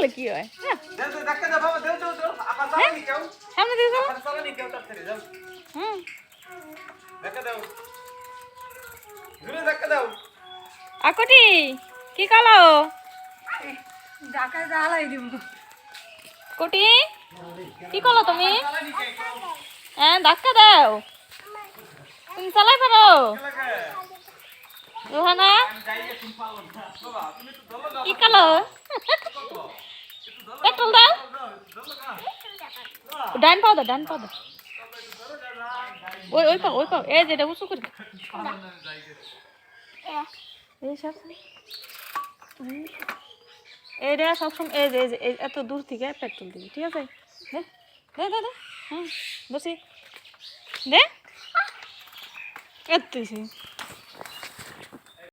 করলে কি হয়? যা, দেও দেও ধাক্কা দাও। বাবা দেও দেও দেও আপা চালানি কেউ সামনে কি কালো? কোটি কি করল তুমি? হ্যাঁ ধাক্কা দাও। তুমি চালাই পারো। রোহানা কি কালো? পেট্রোল দাও ডান পাও দাও ডান পাও দাও ওই ওই পাও ওই পাও। এই যেটা উঁচু করে এই সব। এইটা সবসময় এই যে এত দূর থেকে পেট্রোল দিবি ঠিক আছে? দে দে দে দে। হ্যাঁ বসি। দে। এত